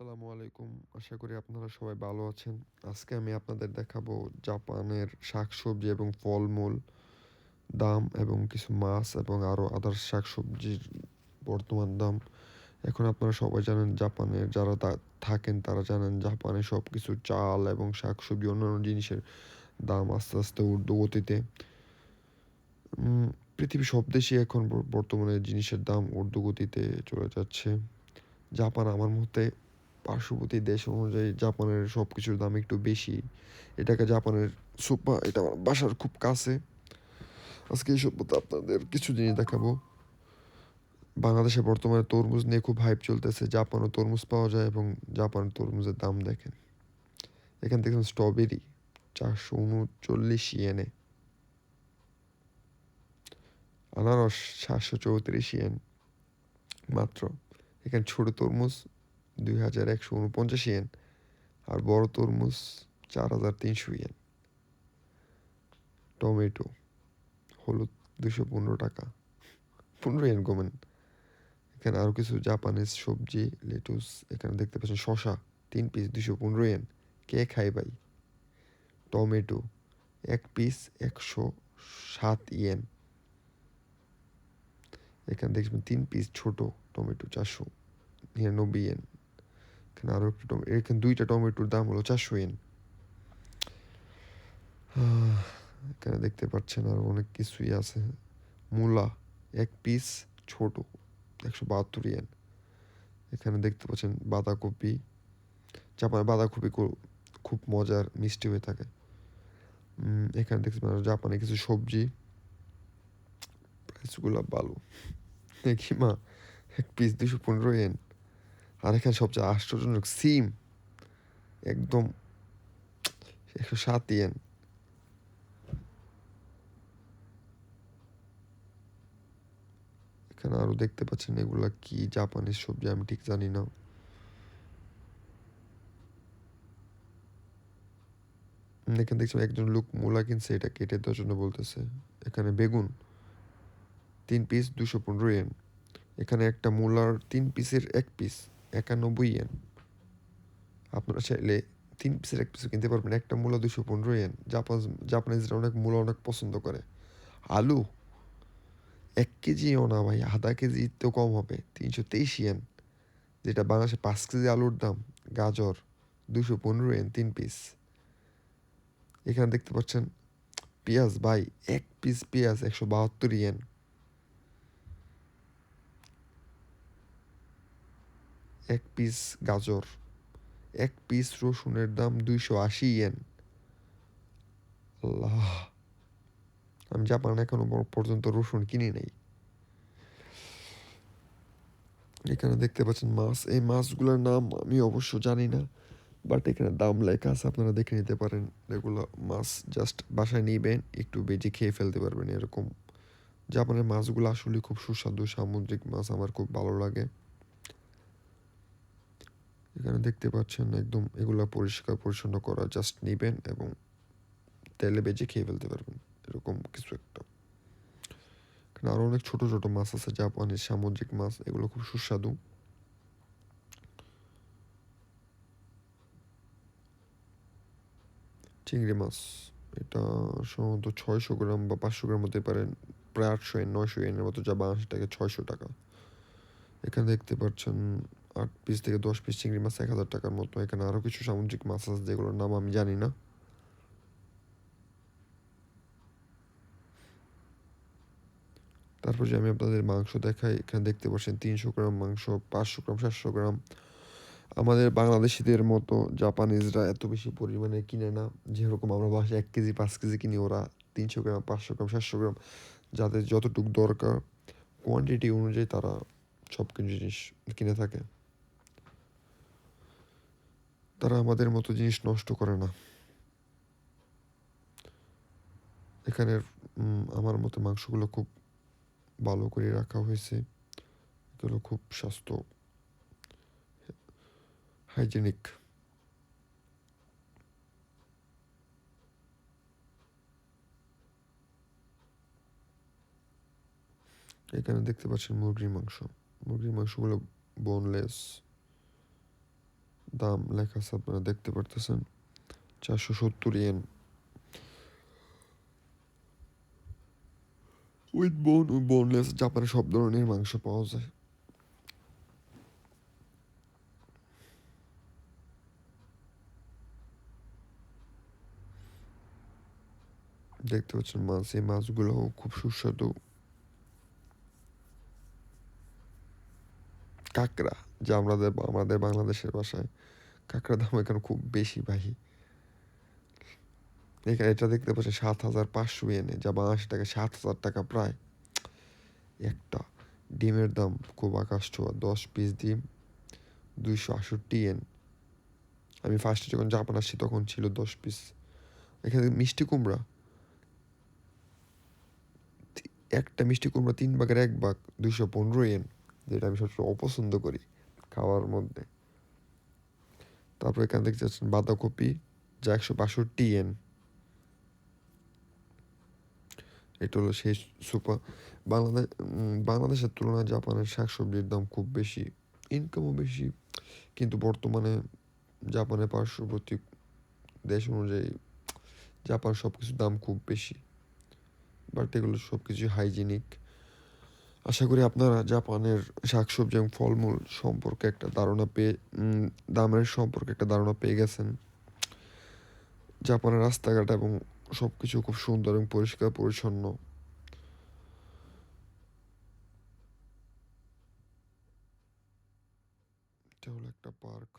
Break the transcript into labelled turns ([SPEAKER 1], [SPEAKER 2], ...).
[SPEAKER 1] আসসালামু আলাইকুম। আশা করি আপনারা সবাই ভালো আছেন। আজকে আমি আপনাদের দেখাবো জাপানের শাকসবজি এবং ফলমূল দাম এবং কিছু মাছ এবং আরও আদার্স শাকসবজির বর্তমান দাম। এখন আপনারা সবাই জানেন জাপানের যারা থাকেন তারা জানেন জাপানে সব কিছু চাল এবং শাকসবজি অন্যান্য জিনিসের দাম আস্তে আস্তে ঊর্ধ্বগতিতে পৃথিবীর সব দেশই এখন বর্তমানে জিনিসের দাম ঊর্ধ্বগতিতে চলে যাচ্ছে। জাপান আমার মতে পার্শ্ববর্তী দেশ অনুযায়ী জাপানের সব কিছুর দাম একটু বেশি। এটাকে জাপানের সুপার এটা আমার বাসার খুব কাছে। আজকে এই সভ্যতা আপনাদের কিছু জিনিস দেখাবো। বাংলাদেশে বর্তমানে তরমুজ নিয়ে খুব হাইপ চলতেছে। জাপানও তরমুজ পাওয়া যায় এবং জাপানের তরমুজের দাম দেখেন। এখান থেকে স্ট্রবেরি চারশো উনচল্লিশ ইয়েনে আনারস সাতশো চৌত্রিশ ইয়েন মাত্র। এখানে ছোট তরমুজ দুই হাজার একশো উনপঞ্চাশ ইয়েন, আর বড় তরমুজ চার হাজার তিনশো ইয়েন। টমেটো হলুদ দুশো পনেরো টাকা। পনেরো ইয়েন কমেন। এখানে আরও কিছু জাপানিজ সবজি, লেটুস, এখানে দেখতে পাচ্ছেন শশা তিন পিস দুশো পনেরো ইয়েন। কে খাই ভাই? টমেটো এক পিস একশো সাত ইয়েন। এখানে দেখবেন তিন পিস ছোট টমেটো চারশো নিরানব্বই ইয়েন। এখানে আরও একটু এখানে দুইটা টমেটোর দাম হলো চারশো আহ, এখানে দেখতে পাচ্ছেন আর অনেক কিছুই আছে। মূলা এক পিস ছোট একশো বাহাত্তর ইয়েন। এখানে দেখতে পাচ্ছেন বাঁধাকপি। জাপানে বাঁধাকপি খুব মজার মিষ্টি হয়ে থাকে। এখানে দেখতে পাচ্ছেন জাপানে কিছু সবজি। প্রাইসগুলো ভালো। দেখি মা এক পিস দুশো পনেরো ইয়েন। আর এখানে সবচেয়ে আশ্চর্যজনক সিম, একদম একশো সাত ইয়েন। এখানে আরও দেখতে পাচ্ছেন এগুলা কি জাপানিজ সবজি, আমি ঠিক জানি না। এখানে দেখছি একজন লোক মূলা কিনছে, এটা কেটে দেওয়ার জন্য বলতেছে। এখানে বেগুন, তিন পিস দুশো পনেরো এন এখানে একটা মূলার তিন পিসের এক পিস একানব্বই এন আপনারা চাইলে তিন পিসের এক পিসও কিনতে পারবেন। একটা মূলা দুশো পনেরো এন জাপান জাপানিজরা অনেক মূলা অনেক পছন্দ করে। আলু, এক কেজিও না ভাই, আধা কেজি তো কম হবে। তিনশো তেইশ এন যেটা বাংলাদেশে পাঁচ কেজি আলুর দাম। গাজর দুশো পনেরো এন তিন পিস এখানে দেখতে পাচ্ছেন, পেঁয়াজ ভাই, এক পিস পেঁয়াজ একশো বাহাত্তর ইয়েন এক পিস গাজর, এক পিস রসুনের দাম দুইশো আশি ইয়েন আল্লাহ, আমি জাপান এখনও পর্যন্ত রসুন কিনি নাই। এখানে দেখতে পাচ্ছেন মাছ। এই মাছগুলোর নাম আমি অবশ্য জানি না বাট এখানে দাম লেখা আছে, আপনারা দেখে নিতে পারেন। এগুলো মাছ জাস্ট বাসায় নিবেন, একটু বেজে খেয়ে ফেলতে পারবেন এরকম। জাপানের মাছগুলো আসলে খুব সুস্বাদু, সামুদ্রিক মাছ, আমার খুব ভালো লাগে। এখানে দেখতে পাচ্ছেন একদম এগুলা পরিষ্কার পরিচ্ছন্ন করা জাস্ট নিবেন এবং তেলে বেজে খেয়ে ফেলতে পারবেন, এরকম কিছু একটা। এখানে আরও অনেক ছোট ছোট মাছ আছে, জাপানের সামুদ্রিক মাছ, এগুলো খুব সুস্বাদু। চিংড়ি মাছ, এটা সম্ভবত ছয়শো গ্রাম বা পাঁচশো গ্রাম হতে পারেন প্রায় আটশো এন নয়শো এনের মতো, যা বাংলাদেশ টাকা ছয়শো টাকা। এখানে দেখতে পাচ্ছেন আট পিস থেকে দশ পিস চিংড়ি মাছ এক হাজার টাকার মতো। এখানে আরও কিছু সামুদ্রিক মাছ আছে যেগুলোর নাম আমি জানি না। তারপর যে আমি আপনাদের মাংস দেখাই, এখানে দেখতে পাচ্ছেন তিনশো গ্রাম মাংস, পাঁচশো গ্রাম, সাতশো গ্রাম। আমাদের বাংলাদেশিদের মতো জাপানিজরা এত বেশি পরিমাণে কিনে না। যেরকম আমরা বাসায় এক কেজি, পাঁচ কেজি কিনি, ওরা তিনশো গ্রাম, পাঁচশো গ্রাম, সাতশো গ্রাম। যাদের যতটুকু দরকার কোয়ান্টিটি অনুযায়ী তারা সব কিছু জিনিস কিনে থাকে। তারা আমাদের মতো জিনিস নষ্ট করে না। এখানে আমার মতো মাংসগুলো খুব ভালো করে রাখা হয়েছে। এগুলো খুব স্বাস্থ্য হাইজেনিক এখানে দেখতে পাচ্ছেন মুরগির মাংস। মুরগির মাংসগুলো বোনলেস দাম লেখা আছে আপনারা দেখতে পারতেছেন। চারশো সত্তর ইয়েন উইথ বোন বোনলেস জাপানে সব ধরনের মাংস পাওয়া যায়। দেখতে পাচ্ছেন মাছ, এই মাছগুলো খুব সুস্বাদু। কাঁকড়া, যা আমাদের আমাদের বাংলাদেশের ভাষায় কাঁকড়া দাম এখানে খুব বেশি ভাই। এখানে এটা দেখতে পাচ্ছেন সাত হাজার পাঁচশো এনে যা বাংলাদেশ টাকা সাত হাজার টাকা প্রায়। একটা ডিমের দাম খুব আকাশ ছোঁয়া দশ পিস ডিম, দুইশো আষট্টি এন আমি ফার্স্টে যখন জাপান আসছি তখন ছিল দশ পিস এখানে মিষ্টি কুমড়া একটা মিষ্টি কুমড়া তিন ভাগের এক ভাগ, দুইশো পনেরো এন যেটা আমি সবসময় অপছন্দ করি খাওয়ার মধ্যে। তারপর এখানে দেখতে পাচ্ছেন বাঁধাকপি, যা একশো বাষট্টি এন এটা হলো সেই সুপার বাংলাদেশ বাংলাদেশের তুলনায় জাপানের শাকসবজির দাম খুব বেশি ইনকামও বেশি। কিন্তু বর্তমানে জাপানের পার্শ্ববর্তী দেশ অনুযায়ী জাপান সব কিছুর দাম খুব বেশি। বাট এগুলো সব কিছু হাইজিনিক আশা করি আপনারা জাপানের শাকসবজি এবং ফলমূল সম্পর্কে একটা ধারণা পেয়ে দামের সম্পর্কে একটা ধারণা পেয়ে গেছেন। জাপানের রাস্তাঘাট এবং সব কিছু খুব সুন্দর এবং পরিষ্কার পরিচ্ছন্ন। এটা হলো একটা পার্ক।